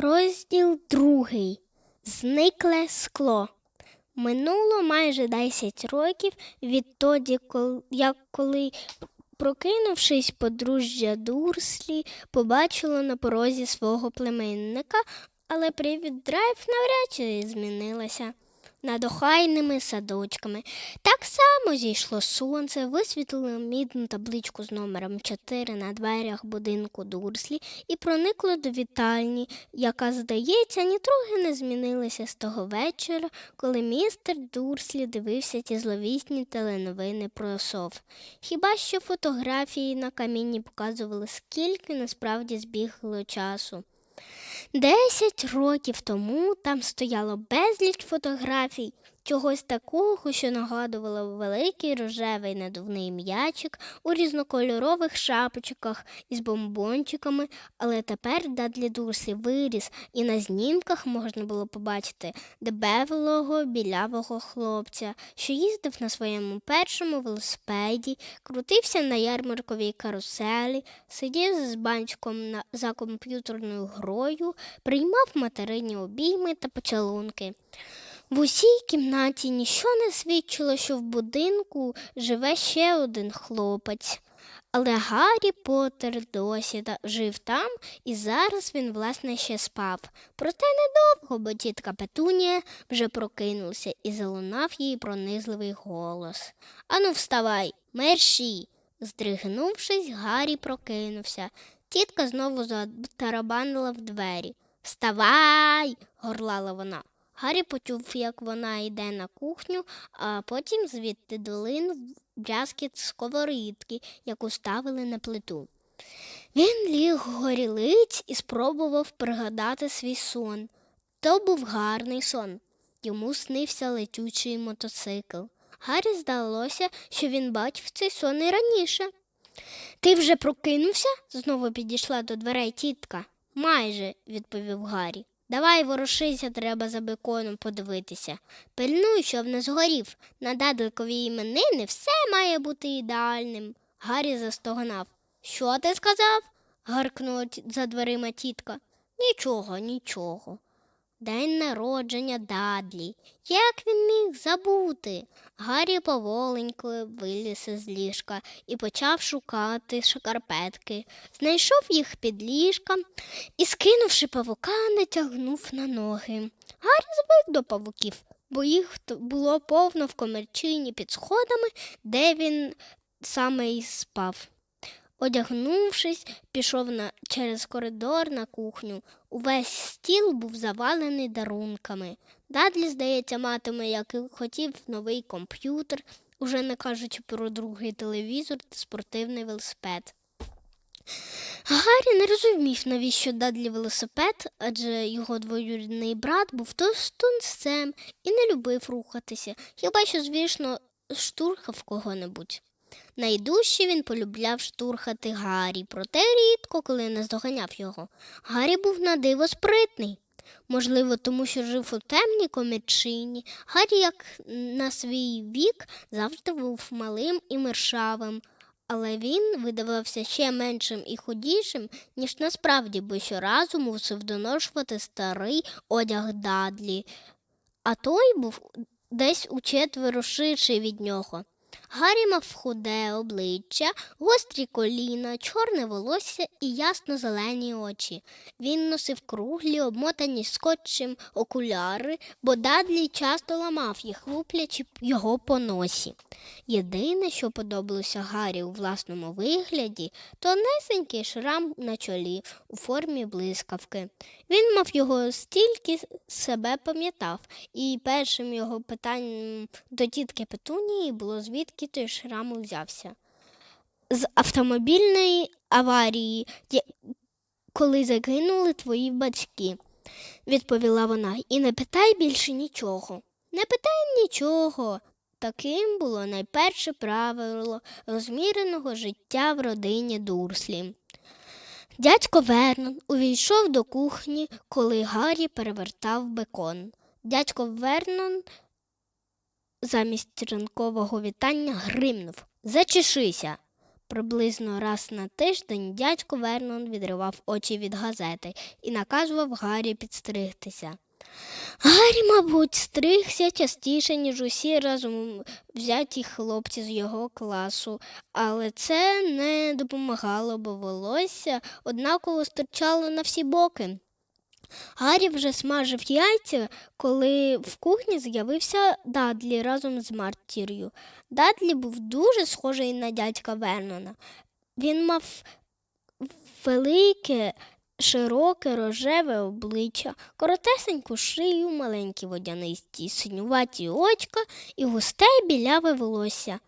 Розділ другий. Зникле скло. Минуло майже 10 років відтоді, як коли, прокинувшись, подружжя Дурслі побачило на порозі свого племенника, але привід драйв навряд чи змінилася. Над охайними садочками. Так само зійшло сонце, висвітлило мідну табличку з номером 4 на дверях будинку Дурслі і проникло до вітальні, яка, здається, нітрохи не змінилася з того вечора, коли містер Дурслі дивився ті зловісні теленовини про сов. Хіба що фотографії на камінні показували, скільки насправді збігло часу. Десять років тому там стояло безліч фотографій, чогось такого, що нагадувало великий рожевий надувний м'ячик у різнокольорових шапочках із бомбончиками, але тепер Дадлі Дурслі виріс, і на знімках можна було побачити дебелого білявого хлопця, що їздив на своєму першому велосипеді, крутився на ярмарковій каруселі, сидів з банчком на, за комп'ютерною грою, приймав материні обійми та поцілунки. В усій кімнаті ніщо не свідчило, що в будинку живе ще один хлопець. Але Гаррі Поттер досі жив там, і зараз він, власне, ще спав. Проте недовго, бо тітка Петунія вже прокинулася і залунав їй пронизливий голос. Ану, вставай, мерші. Здригнувшись, Гаррі прокинувся. Тітка знову затарабанила в двері. Вставай, горлала вона. Гаррі почув, як вона йде на кухню, а потім звідти долин брязкіт сковорідки, яку ставили на плиту. Він ліг горілиць і спробував пригадати свій сон. То був гарний сон. Йому снився летючий мотоцикл. Гаррі здалося, що він бачив цей сон і раніше. Ти вже прокинувся? знову підійшла до дверей тітка. Майже, відповів Гаррі. Давай ворушися, треба за беконом подивитися. Пильнуй, щоб не згорів. На дадликові іменини все має бути ідеальним. Гаррі застогнав. Що ти сказав? гаркнула за дверима тітка. Нічого, нічого. День народження Дадлі. Як він міг забути? Гаррі поволенько виліз із ліжка і почав шукати шкарпетки. Знайшов їх під ліжком і, скинувши павука, натягнув на ноги. Гаррі звик до павуків, бо їх було повно в комерчині під сходами, де він саме й спав. Одягнувшись, пішов на, через коридор на кухню. Увесь стіл був завалений дарунками. Дадлі, здається, матиме, як і хотів, новий комп'ютер, уже не кажучи про другий телевізор та спортивний велосипед. Гаррі не розумів, навіщо Дадлі велосипед, адже його двоюрідний брат був товстунцем і не любив рухатися, хіба що, звісно, штурхав кого-небудь. Найдужче він полюбляв штурхати Гаррі, проте рідко, коли не здоганяв його. Гаррі був на диво спритний. Можливо, тому що жив у темній комірчині. Гаррі, як на свій вік, завжди був малим і мершавим, але він видавався ще меншим і худішим, ніж насправді, бо щоразу мусив доношувати старий одяг Дадлі, а той був десь у четверо ширший від нього. Гаррі мав худе обличчя, гострі коліна, чорне волосся і ясно зелені очі. Він носив круглі, обмотані скотчем окуляри, бо Дадлі часто ламав їх, луплячи його по носі. Єдине, що подобалося Гаррі у власному вигляді, то несенький шрам на чолі у формі блискавки. Він мав його стільки себе пам'ятав, і першим його питанням до тітки Петунії було звідки той шрам узявся. З автомобільної аварії, коли загинули твої батьки, відповіла вона, і не питай більше нічого. Не питай нічого. Таким було найперше правило розміреного життя в родині Дурслі. Дядько Вернон увійшов до кухні, коли Гаррі перевертав бекон. Дядько Вернон замість ранкового вітання гримнув Зачешися. Приблизно раз на тиждень дядько Вернон відривав очі від газети і наказував Гаррі підстригтися. Гаррі, мабуть, стригся частіше, ніж усі разом взяті хлопці з його класу, але це не допомагало, бо волосся однаково стирчало на всі боки. Гаррі вже смажив яйця, коли в кухні з'явився Дадлі разом з Мартір'ю. Дадлі був дуже схожий на дядька Вернона. Він мав велике, широке рожеве обличчя, коротесеньку шию, маленькі водянисті синюваті очка і густе біляве волосся,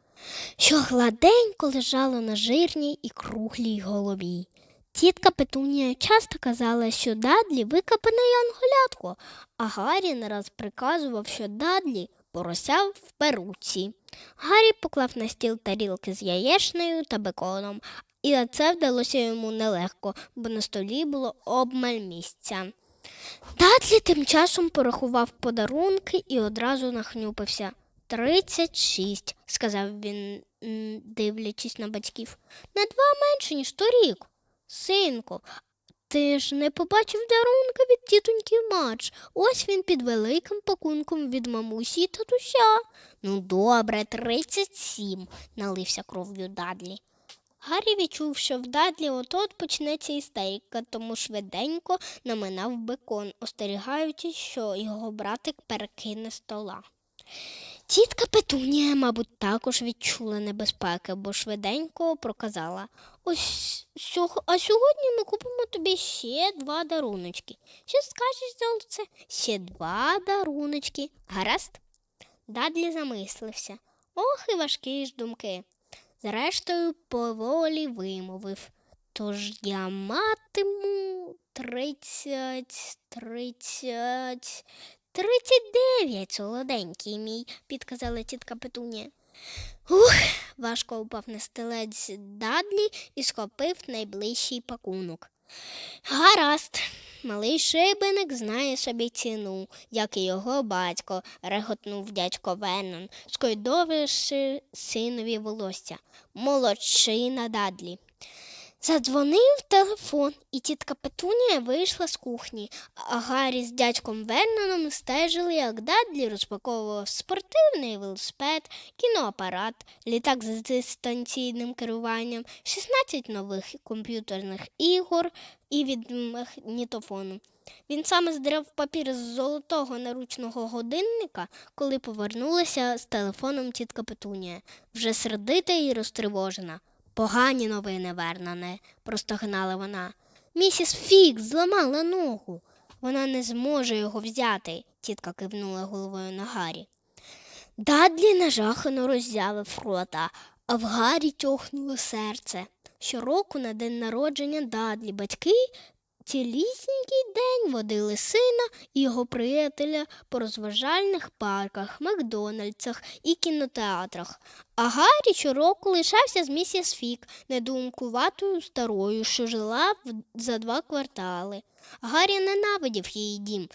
що гладенько лежало на жирній і круглій голові. Тітка Петунія часто казала, що Дадлі викопане янголятко, а Гаррі не раз приказував, що Дадлі порося в перуці. Гаррі поклав на стіл тарілки з яєчнею та беконом, і це вдалося йому нелегко, бо на столі було обмаль місця. Дадлі тим часом порахував подарунки і одразу нахнюпився. Тридцять шість, сказав він, дивлячись на батьків. На два менше, ніж торік. Синку, ти ж не побачив дарунка від тітоньки Мадж. Ось він під великим пакунком від мамусі і татуся. Ну, добре, тридцять сім, налився кров'ю Дадлі. Гаррі відчув, що в Дадлі от-от почнеться істерика, тому швиденько наминав бекон, остерігаючись, що його братик перекине стола. Тітка Петунія, мабуть, також відчула небезпеки, бо швиденько проказала Ось сьог- а сьогодні ми купимо тобі ще два даруночки. Що скажеш, золоце? Ще два даруночки. Гаразд? Дадлі замислився. Ох, і важкі ж думки. Зрештою, поволі вимовив. Тож я матиму тридцять, тридцять, тридцять дев'ять, солоденький мій, підказала тітка Петунія. Ух, важко упав на стелець Дадлі і схопив найближчий пакунок. Гаразд, малий шибеник знає собі ціну, як і його батько, реготнув дядько Веннон, скойдовивши синові волосся. Молодчина Дадлі. Задзвонив телефон, і тітка Петунія вийшла з кухні, а Гаррі з дядьком Верноном стежили, як Дадлі розпаковував спортивний велосипед, кіноапарат, літак з дистанційним керуванням, 16 нових комп'ютерних ігор і від магнітофону. Він саме здрав папір з золотого наручного годинника, коли повернулася з телефоном тітка Петунія, вже сердита і розтривожена. Погані новини, Вернане, простогнала вона. Місіс Фікс зламала ногу. Вона не зможе його взяти, тітка кивнула головою на Гаррі. Дадлі нажахано роззявив рота, а в Гаррі тьохнуло серце. Щороку на день народження Дадлі батьки цілісінький день водили сина і його приятеля по розважальних парках, Макдональдсах і кінотеатрах. А Гаррі щороку лишався з місіс Фік, недумкуватою старою, що жила за два квартали. Гаррі ненавидів її дім.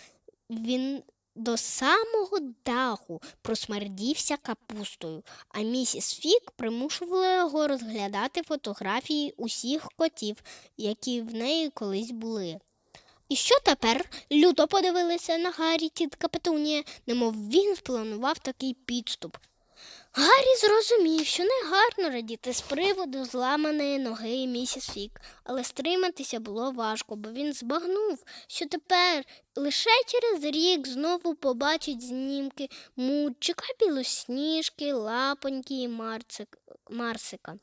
Він до самого даху просмердівся капустою, а місіс Фік примушувала його розглядати фотографії усіх котів, які в неї колись були. І що тепер? Люто подивилися на Гаррі тітка Петунія, немов він спланував такий підступ. Гаррі зрозумів, що не гарно радіти з приводу зламаної ноги місіс Фік, але стриматися було важко, бо він збагнув, що тепер лише через рік знову побачить знімки мучика, білосніжки, лапоньки і марцик, Марсика.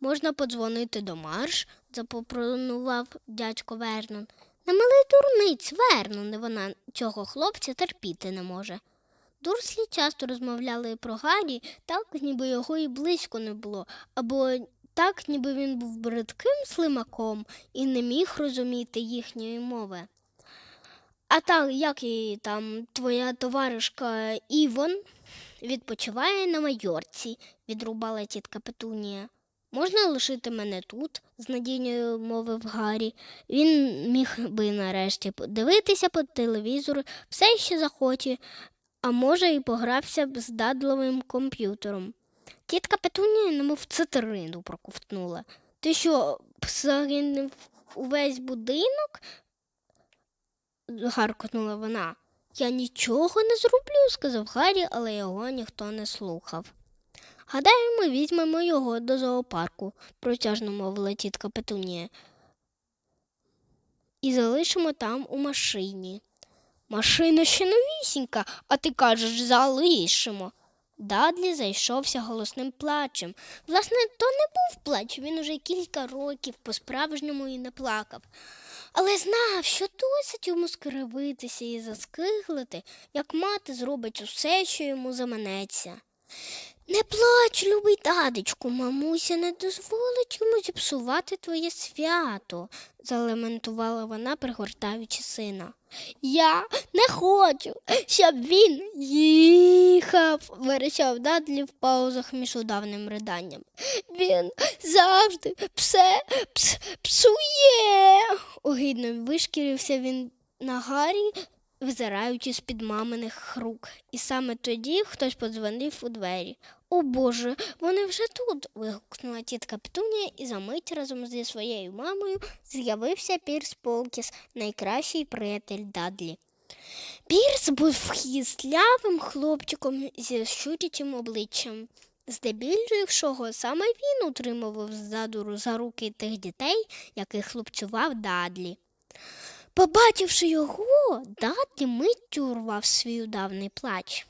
Можна подзвонити до Марш, запропонував дядько Вернон. На дурниць Вернон, вона цього хлопця терпіти не може. Дурслі часто розмовляли про Гаррі, так, ніби його і близько не було, або так, ніби він був бридким слимаком і не міг розуміти їхньої мови. А так, як і там твоя товаришка Івон відпочиває на майорці, відрубала тітка Петунія. Можна лишити мене тут, з надійною мовив Гаррі. Він міг би нарешті подивитися по телевізору все, що захоче, а може, і погрався б з дадловим комп'ютером. Тітка Петунія немов цитрину проковтнула. Ти що, загинув увесь будинок? гаркнула вона. Я нічого не зроблю, сказав Гаррі, але його ніхто не слухав. Гадаю, ми візьмемо його до зоопарку, протяжно мовила тітка Петунія. І залишимо там у машині. Машина ще новісінька, а ти кажеш, залишимо. Дадлі зайшовся голосним плачем. Власне, то не був плач, він уже кілька років по-справжньому і не плакав. Але знав, що досить йому скривитися і заскиглити, як мати зробить усе, що йому заманеться. Не плач, любий дадечку, мамуся не дозволить йому зіпсувати твоє свято, залементувала вона, пригортаючи сина. Я не хочу, щоб він їхав, верещав Дадлі в паузах між удавним риданням. Він завжди псе пс, псує. Огидно вишкірився він на Гаррі, визираючи з-під маминих рук. І саме тоді хтось подзвонив у двері. О Боже, вони вже тут. вигукнула тітка Петунія, і за мить разом зі своєю мамою з'явився Пірс Полкіс, найкращий приятель Дадлі. Пірс був хістлявим хлопчиком зі щурячим обличчям. Здебільшого саме він утримував ззаду за руки тих дітей, яких хлопцював Дадлі. Побачивши його, Дадлі миттю урвав свій удавний плач.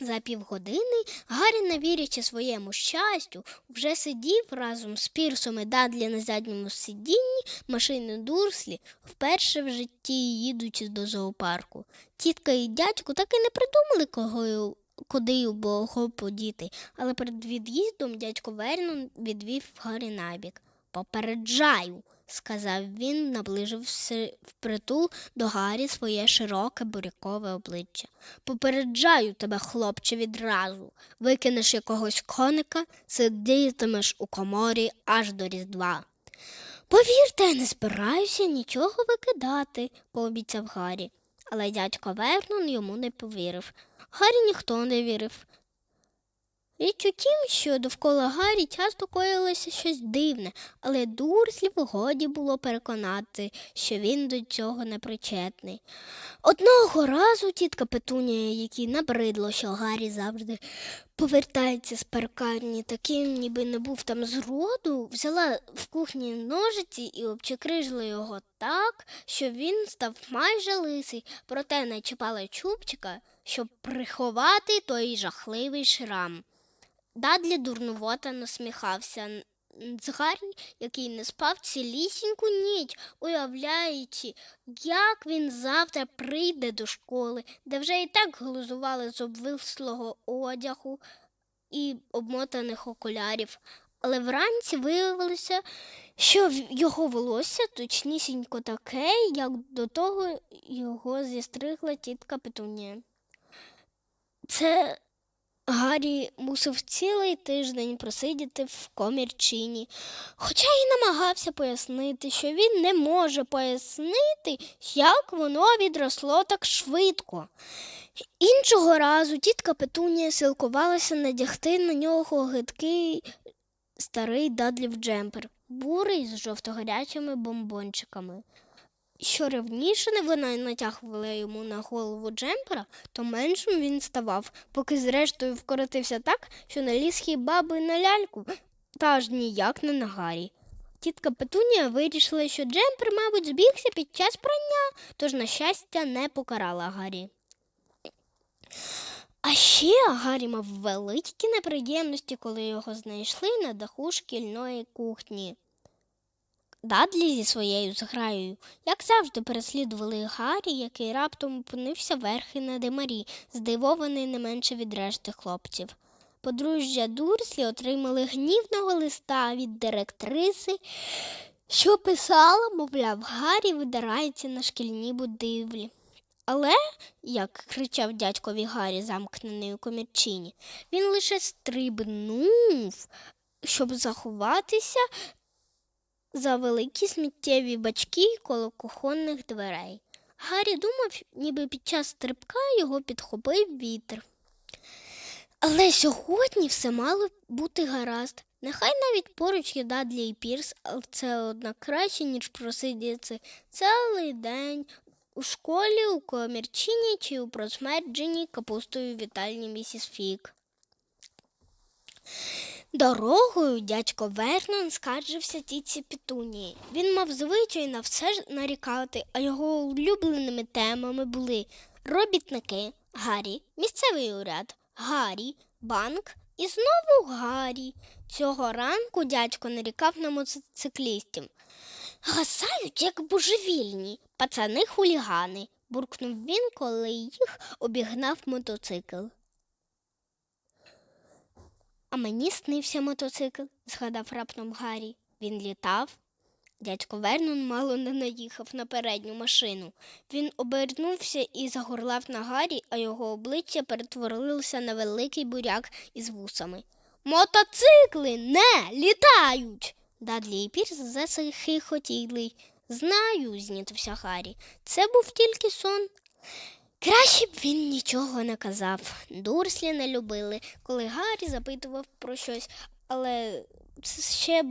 За півгодини Гаррі, не вірячи своєму щастю, вже сидів разом з Пірсом і Дадлі на задньому сидінні машини Дурслі, вперше в житті їдучи до зоопарку. Тітка і дядько так і не придумали, кого куди його подіти, але перед від'їздом дядько Вернон відвів Гаррі набік. Попереджаю, сказав він, наближився впритул до Гаррі своє широке бурякове обличчя. Попереджаю тебе, хлопче, відразу. Викинеш якогось коника, сидітимеш у коморі аж до Різдва. Повірте, я не збираюся нічого викидати, пообіцяв Гаррі. Але дядько Вернон йому не повірив. Гаррі ніхто не вірив. Річ у тім, що довкола Гаррі часто коїлося щось дивне, але Дурслів годі було переконати, що він до цього не причетний. Одного разу тітка Петунія, якій набридло, що Гаррі завжди повертається з перукарні, таким, ніби не був там зроду, взяла в кухні ножиці і обчекрижила його так, що він став майже лисий, проте не чіпала чубчика, щоб приховати той жахливий шрам. Дадлі дурнувато насміхався з який не спав цілісіньку ніч, уявляючи, як він завтра прийде до школи, де вже і так глузували з обвислого одягу і обмотаних окулярів. Але вранці виявилося, що його волосся точнісінько таке, як до того його зістригла тітка Петунія. Це Гаррі мусив цілий тиждень просидіти в комірчині, хоча й намагався пояснити, що він не може пояснити, як воно відросло так швидко. Іншого разу тітка Петунія силкувалася надягти на нього гидкий старий дадлів джемпер, бурий з жовтогарячими бомбончиками. Що ревніше вона натягувала йому на голову джемпера, то меншим він ставав, поки зрештою вкоротився так, що наліз хіба би на ляльку, та аж ніяк не на Гаррі. Тітка Петунія вирішила, що джемпер, мабуть, збігся під час прання, тож, на щастя, не покарала Гаррі. А ще Гаррі мав великі неприємності, коли його знайшли на даху шкільної кухні. Дадлі зі своєю зграєю, як завжди, переслідували Гаррі, який раптом опинився верхи на димарі, здивований не менше від решти хлопців. Подружжя Дурслі отримали гнівного листа від директриси, що писала, мовляв, Гаррі видирається на шкільні будівлі. Але, як кричав дядькові Гаррі, замкнений у комірчині, він лише стрибнув, щоб заховатися за великі сміттєві бачки коло кухонних дверей. Гаррі думав, ніби під час стрибка його підхопив вітер. Але сьогодні все мало бути гаразд. Нехай навіть поруч є Дадлі і Пірс, але це однак краще, ніж просидіти цілий день у школі, у комірчині чи у просмердженій капустою вітальні місіс Фік. Дорогою дядько Вернон скаржився тітці Пітунії. Він мав звичай на все ж нарікати, а його улюбленими темами були робітники, Гаррі, місцевий уряд, Гаррі, банк і знову Гаррі. Цього ранку дядько нарікав на мотоциклістів. Гасають, як божевільні, пацани хулігани, буркнув він, коли їх обігнав мотоцикл. А мені снився мотоцикл, згадав раптом Гаррі. Він літав. Дядько Вернон мало не наїхав на передню машину. Він обернувся і загорлав на Гаррі, а його обличчя перетворилося на великий буряк із вусами. Мотоцикли не літають. Дадлі і Пірс захихотіли. Знаю, знітився Гаррі. Це був тільки сон. Краще б він нічого не казав. Дурслі не любили, коли Гаррі запитував про щось, але це ще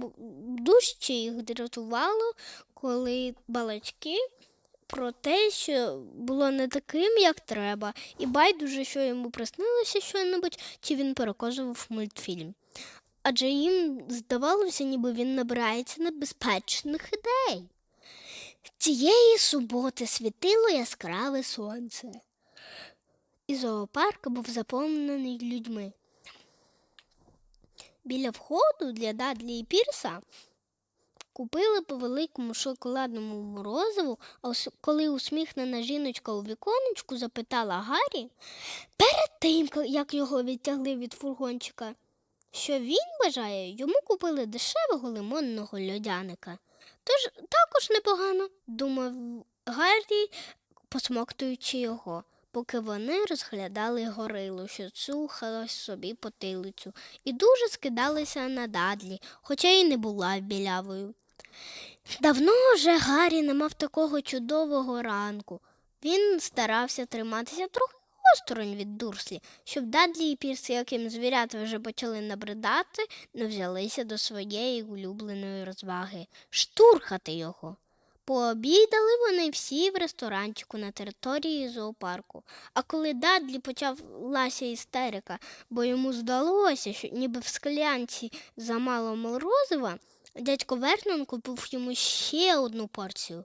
дужче їх дратувало, коли балачки про те, що було не таким, як треба, і байдуже, що йому приснилося щось, чи він переказував мультфільм. Адже їм здавалося, ніби він набирається небезпечних ідей. Цієї суботи світило яскраве сонце. І зоопарк був заповнений людьми. Біля входу для Дадлі і Пірса купили по великому шоколадному морозиву, а коли усміхнена жіночка у віконечку запитала Гаррі перед тим, як його відтягли від фургончика, що він бажає, йому купили дешевого лимонного льодяника. Тож також непогано, думав Гаррі, посмоктуючи його, поки вони розглядали горилу, що цухала собі потилицю, і дуже скидалися на Дадлі, хоча й не була білявою. Давно вже Гаррі не мав такого чудового ранку. Він старався триматися трохи осторонь від дурслі, щоб Дадлі і Пірс, яким звірята вже почали набридати, не взялися до своєї улюбленої розваги штурхати його. Пообідали вони всі в ресторанчику на території зоопарку. А коли Дадлі почалася істерика, бо йому здалося, що ніби в склянці замало морозива, дядько Вернон купив йому ще одну порцію.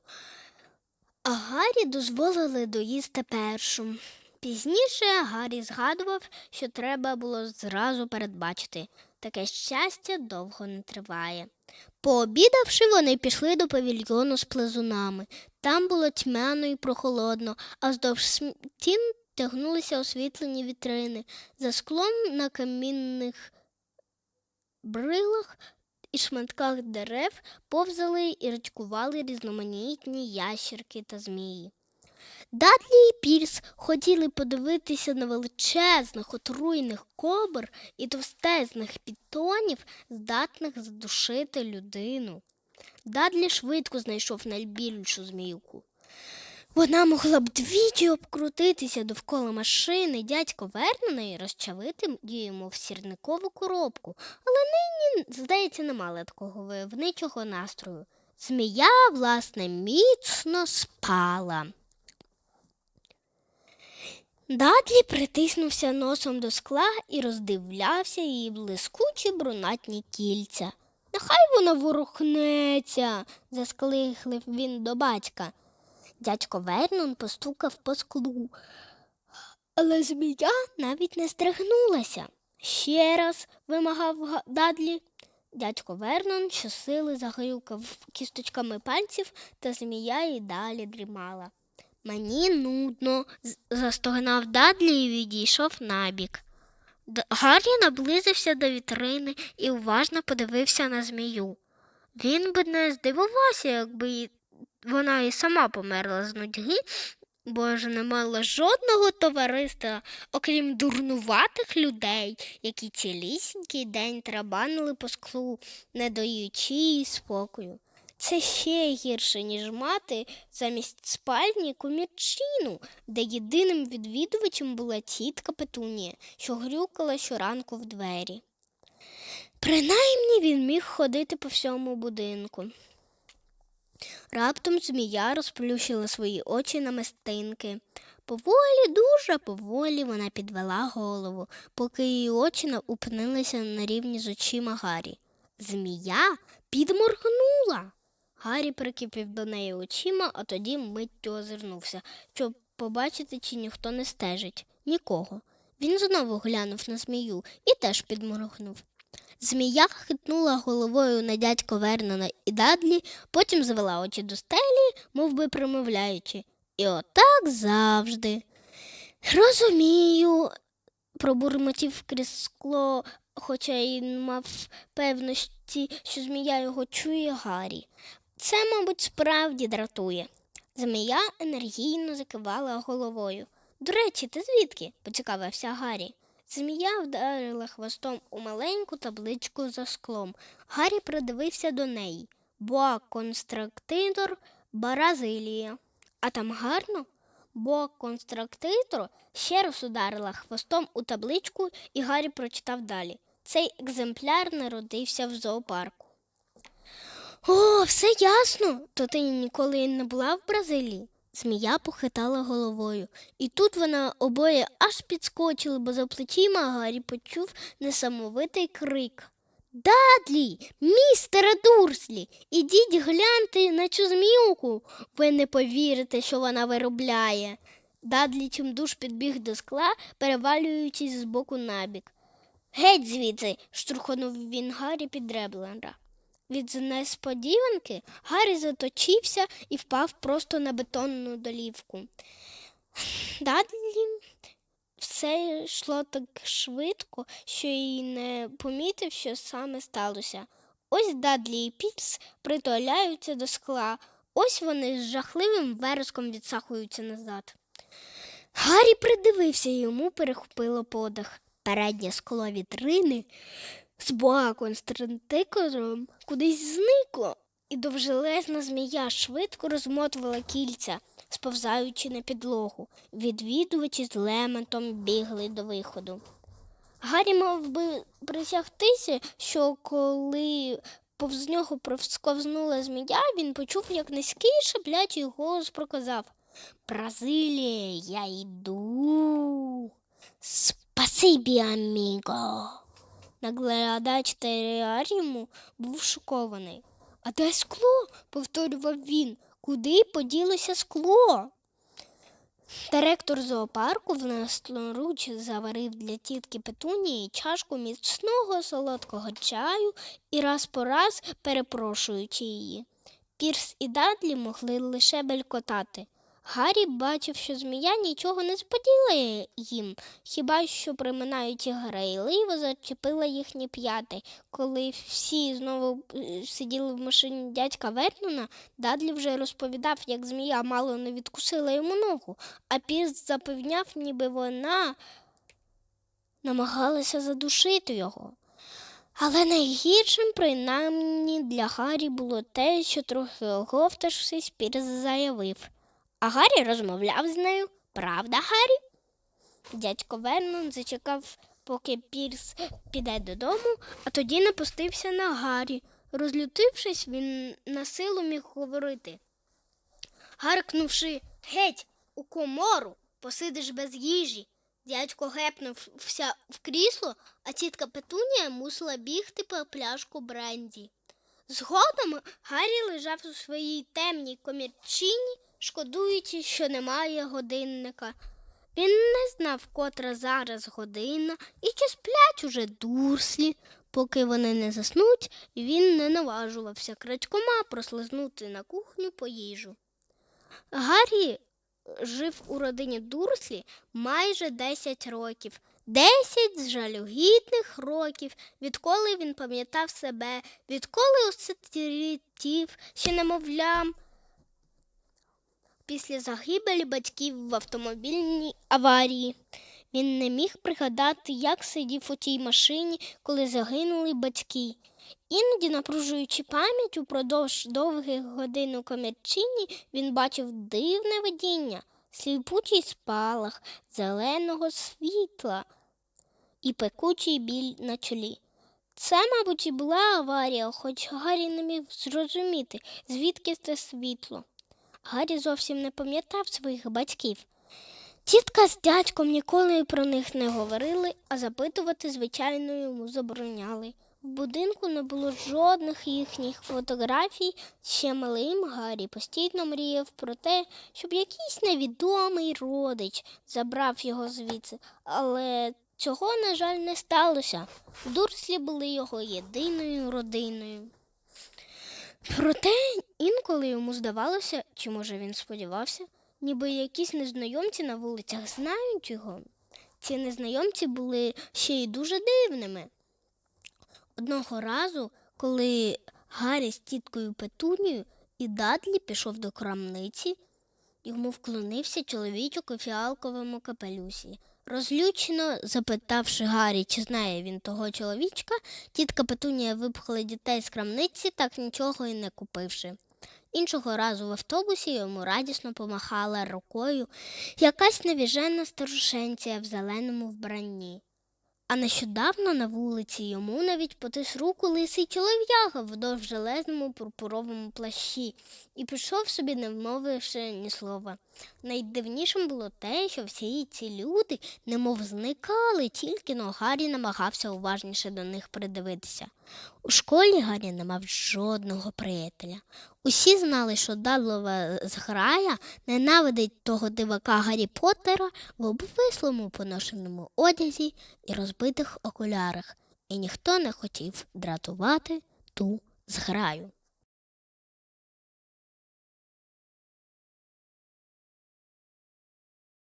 А Гаррі дозволили доїсти першу. Пізніше Гаррі згадував, що треба було зразу передбачити. Таке щастя довго не триває. Пообідавши, вони пішли до павільйону з плазунами. Там було тьмяно і прохолодно, а вздовж стін тягнулися освітлені вітрини. За склом на камінних брилах і шматках дерев повзали і рачкували різноманітні ящерки та змії. Дадлі і Пірс хотіли подивитися на величезних отруйних кобр і товстезних пітонів, здатних задушити людину. Дадлі швидко знайшов найбільшу зміюку. Вона могла б двічі обкрутитися довкола машини дядько Вернона і розчавити йому в сірникову коробку, але нині, здається, не мала такого войовничого настрою. Змія, власне, міцно спала. Дадлі притиснувся носом до скла і роздивлявся її блискучі брунатні кільця. Нехай вона ворухнеться, засклихлив він до батька. Дядько Вернон постукав по склу. Але змія навіть не стригнулася. Ще раз вимагав Дадлі. Дядько Вернон щосили загрюкав кісточками пальців, та змія й далі дрімала. Мені нудно, застогнав Дадлі і відійшов набік. Гаррі наблизився до вітрини і уважно подивився на змію. Він би не здивувався, якби вона і сама померла з нудьги, бо ж не мала жодного товариства, окрім дурнуватих людей, які цілісінький день трабанили по склу, не даючи їй спокою. Це ще гірше, ніж мати замість спальні комірчину, де єдиним відвідувачем була тітка Петунія, що грюкала щоранку в двері. Принаймні він міг ходити по всьому будинку. Раптом змія розплющила свої очі на мистинки. Поволі, дуже поволі вона підвела голову, поки її очі упинилися на рівні з очима Гаррі. Змія підморгнула. Гаррі прикипів до неї очима, а тоді миттю озирнувся, щоб побачити, чи ніхто не стежить. Нікого. Він знову глянув на змію і теж підморгнув. Змія хитнула головою на дядько Вернона і Дадлі, потім звела очі до стелі, мов би промовляючи. І отак завжди. Розумію, пробурмотів крізь скло, хоча й мав певності, що змія його чує Гаррі. Це, мабуть, справді дратує. Змія енергійно закивала головою. До речі, ти звідки? поцікавився Гаррі. Змія вдарила хвостом у маленьку табличку за склом. Гаррі придивився до неї. Боа конструктор Бразилія. А там гарно? Боа конструктор ще раз ударила хвостом у табличку, і Гаррі прочитав далі. Цей екземпляр народився в зоопарку. О, все ясно. То ти ніколи не була в Бразилії? Змія похитала головою, і тут вона обоє аж підскочили, бо за плечима Гаррі почув несамовитий крик. Дадлі, містере Дурслі, ідіть гляньте на цю зміюку. Ви не повірите, що вона виробляє. Дадлі чимдуж підбіг до скла, перевалюючись з боку на бік. Геть звідси, штурхонув він Гаррі під Реблера. Від несподіванки Гаррі заточився і впав просто на бетонну долівку. Дадлі все йшло так швидко, що й не помітив, що саме сталося. Ось Дадлі і Піпс притуляються до скла, ось вони з жахливим вереском відсахуються назад. Гаррі придивився і йому перехопило подих. Переднє скло вітрини з боа константикором кудись зникло, і довжелезна змія швидко розмотувала кільця, сповзаючи на підлогу. Відвідувачі з лементом бігли до виходу. Гаррі мав би присягтися, що коли повз нього провсковзнула змія, він почув, як низький шаблячий голос проказав Бразилія, я йду. Спасибі, аміго. Наглядач тераріуму був шокований. А де скло? повторював він. Куди поділося скло? Директор зоопарку власноруч заварив для тітки Петунії чашку міцного солодкого чаю і раз по раз перепрошуючи її. Пірс і Дадлі могли лише белькотати. Гаррі бачив, що змія нічого не споділяє їм, хіба що приминаючи грайливо зачепила їхні п'яти. Коли всі знову е, сиділи в машині дядька Вернона, Дадлі вже розповідав, як змія мало не відкусила йому ногу, а Пірс запевняв, ніби вона намагалася задушити його. Але найгіршим, принаймні, для Гаррі було те, що трохи оговтавшись, Пірс заявив. А Гаррі розмовляв з нею. Правда, Гаррі? Дядько Вернон зачекав, поки Пірс піде додому, а тоді напустився на Гаррі. Розлютившись, він на силу міг говорити. Гаркнувши геть у комору, посидиш без їжі. Дядько гепнувся в крісло, а тітка Петунія мусила бігти по пляшку бренді. Згодом Гаррі лежав у своїй темній комірчині, шкодуючи, що немає годинника. Він не знав, котра зараз година і чи сплять уже дурслі. Поки вони не заснуть, він не наважувався крадькома прослизнути на кухню по їжу. Гаррі жив у родині Дурслі майже 10 років. Десять жалюгідних років, відколи він пам'ятав себе, відколи осирітів ще немовлям після загибелі батьків в автомобільній аварії. Він не міг пригадати, як сидів у тій машині, коли загинули батьки. Іноді, напружуючи пам'ять упродовж довгих годин у комірчині, він бачив дивне видіння, сліпучий спалах зеленого світла і пекучий біль на чолі. Це, мабуть, і була аварія, хоч Гаррі не міг зрозуміти, звідки це світло. Гаррі зовсім не пам'ятав своїх батьків. Тітка з дядьком ніколи про них не говорили, а запитувати, звичайно, йому забороняли. В будинку не було жодних їхніх фотографій. Ще малим Гаррі постійно мріяв про те, щоб якийсь невідомий родич забрав його звідси, але цього, на жаль, не сталося. Дурслі були його єдиною родиною. Проте інколи йому здавалося, чи може він сподівався, ніби якісь незнайомці на вулицях знають його. Ці незнайомці були ще й дуже дивними. Одного разу, коли Гаррі з тіткою Петунією і Дадлі пішов до крамниці, йому вклонився чоловічок у фіалковому капелюсі. Розлючено запитавши Гаррі, чи знає він того чоловічка, тітка Петунія випхала дітей з крамниці, так нічого і не купивши. Іншого разу в автобусі йому радісно помахала рукою якась невіжена старушенція в зеленому вбранні. А нещодавно на вулиці йому навіть потис руку лисий чолов'яга в довжелезному пурпуровому плащі і пішов собі, не вмовивши ні слова. Найдивнішим було те, що всі ці люди немов зникали, тільки но Гаррі намагався уважніше до них придивитися. У школі Гаррі не мав жодного приятеля. Усі знали, що Дадлова зграя ненавидить того дивака Гаррі Поттера в обвислому поношеному одязі і розбитих окулярах, і ніхто не хотів дратувати ту зграю.